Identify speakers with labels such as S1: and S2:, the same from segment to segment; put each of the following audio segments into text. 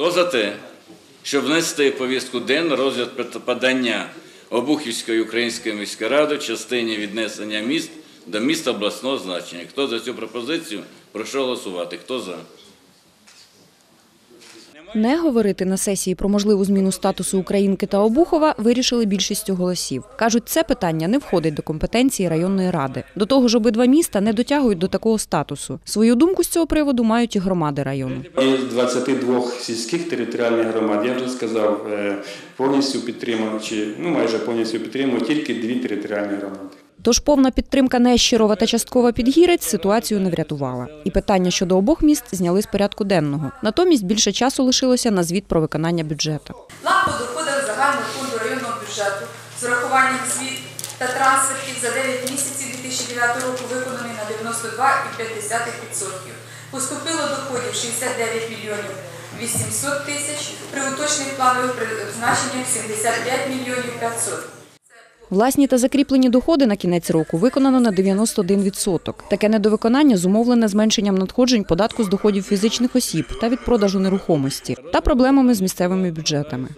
S1: Хто за те, щоб внести повістку ден розгляд подання Обухівської української міської ради частині віднесення міст до міста обласного значення? Хто за цю пропозицію? Прошу голосувати. Хто за?
S2: Не говорити на сесії про можливу зміну статусу Українки та Обухова вирішили більшістю голосів. Кажуть, це питання не входить до компетенції районної ради. До того ж, обидва міста не дотягують до такого статусу. Свою думку з цього приводу мають і громади району.
S3: Із 22 сільських територіальних громад, я вже сказав, е, повністю підтримав, чи ну майже повністю підтримав тільки дві територіальні громади.
S2: Тож повна підтримка Нещирова та часткова Підгірець ситуацію не врятувала. І питання щодо обох міст зняли з порядку денного. Натомість більше часу лишилося на звіт про виконання бюджету.
S4: План по доходах загального фонду районного бюджету з урахуванням звіт та трансфертів за 9 місяців 2009 року виконаний на 92,5%. Поступило доходів 69 мільйонів 800 тисяч, при уточних планових призначеннях 75 мільйонів 500.
S2: Власні та закріплені доходи на кінець року виконано на 91%. Таке недовиконання зумовлене зменшенням надходжень податку з доходів фізичних осіб та від продажу нерухомості та проблемами з місцевими бюджетами.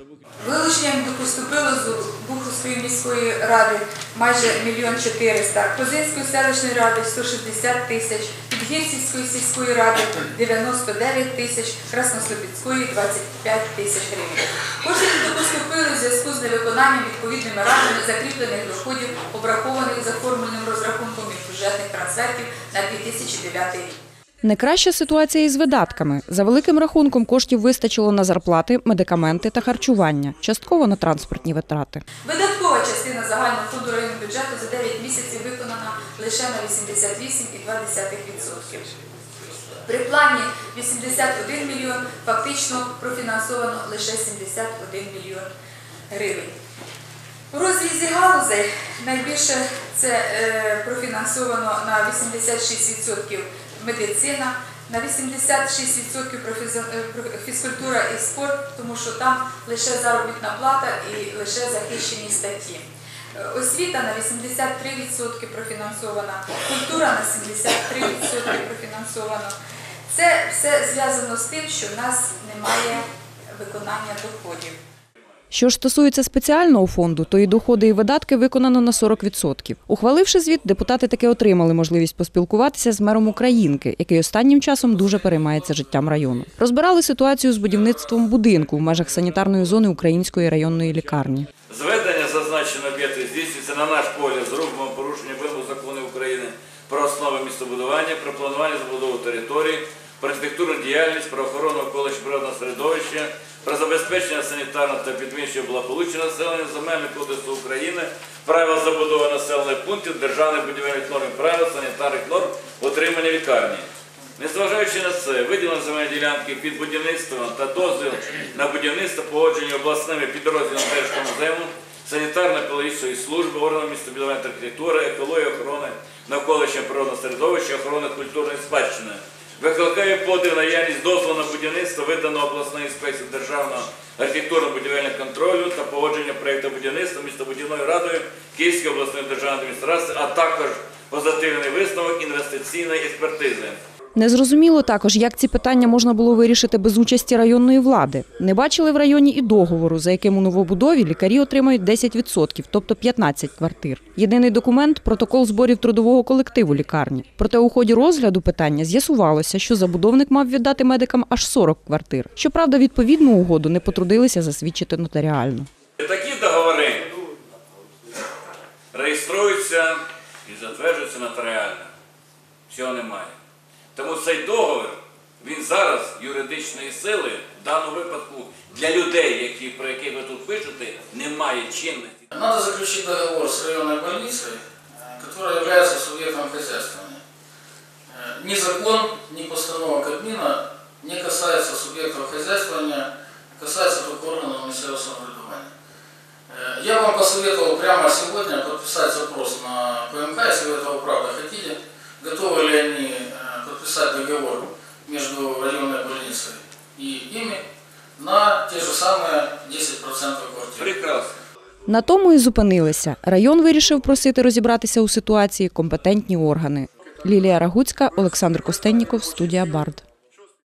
S4: Вилученням поступило з Буховської міської ради майже мільйон чотириста, Козинської селищної ради 160 тисяч, Підгірцівської сільської ради 99 тисяч, Краснослобідської 25 тисяч гривень. В зв'язку з відповідними радами закріплених доходів, обрахованих за формульним розрахунком бюджетних трансфертів на 2009 рік.
S2: Не краща ситуація із видатками. За великим рахунком коштів вистачило на зарплати, медикаменти та харчування, частково на транспортні витрати.
S4: Видаткова частина загального фонду районного бюджету за 9 місяців виконана лише на 88,2%. При плані 81 мільйон фактично профінансовано лише 71 мільйон гривень. У розрізі галузей найбільше це е, профінансовано на 86% медицина, на 86% профізо- е, фізкультура і спорт, тому що там лише заробітна плата і лише захищені статті. Е, Освіта на 83% профінансована, культура на 73% профінансована. Це все зв'язано з тим, що в нас немає виконання доходів.
S2: Що ж стосується спеціального фонду, то і доходи і видатки виконано на 40%. Ухваливши звіт, депутати таки отримали можливість поспілкуватися з мером Українки, який останнім часом дуже переймається життям району. Розбирали ситуацію з будівництвом будинку в межах санітарної зони Української районної лікарні.
S1: Зведення зазначеного об'єкту здійснюється на наш погляд з грубим порушенням вимог законів України про основи містобудування, про планування забудови території, про архітектурну діяльність, про охорону околич природного середовища, про забезпечення санітарного та підвищення благополуччя населення, земельний кодексу України, правил забудови населених пунктів, державних будівельних норм, правил санітарних норм утримання лікарні. Незважаючи на це, виділено земельні ділянки під будівництво та дозвіл на будівництво погоджені обласними підрозділами Держкомзему, санітарно-екологічної служби, органами містобудування та архітектури, екології, охорони навколишнього природного середовища, охорони культурної спадщини. Викликає подив наявність дозволу на будівництво, виданого обласною інспекцією державного архітектурно-будівельного контролю та погодження проєкту будівництва містобудівною радою Київської обласної державної адміністрації, а також позитивний висновок інвестиційної експертизи.
S2: Незрозуміло також, як ці питання можна було вирішити без участі районної влади. Не бачили в районі і договору, за яким у новобудові лікарі отримають 10%, тобто 15 квартир. Єдиний документ протокол зборів трудового колективу лікарні. Проте у ході розгляду питання з'ясувалося, що забудовник мав віддати медикам аж 40 квартир. Щоправда, відповідну угоду не потрудилися засвідчити нотаріально.
S1: Такі договори реєструються і затверджуються нотаріально. Цього немає. Тому цей договір, він зараз юридичної сили в даному випадку для людей, які, про яких ви тут пишете, немає чинності.
S5: Надо заключить договор с районной больницей, э, которая является субъектом хозяйствования. Э, Ни закон, ни постанова Кабмина не касается субъектов хозяйствования, касается только органов местного самоврядування. Э, Я вам посоветовал прямо сегодня подписать запрос на ПМК, если вы этого правда хотите.
S2: На тому і зупинилися. Район вирішив просити розібратися у ситуації компетентні органи. Лілія Рагуцька, Олександр Костенніков, студія Бард.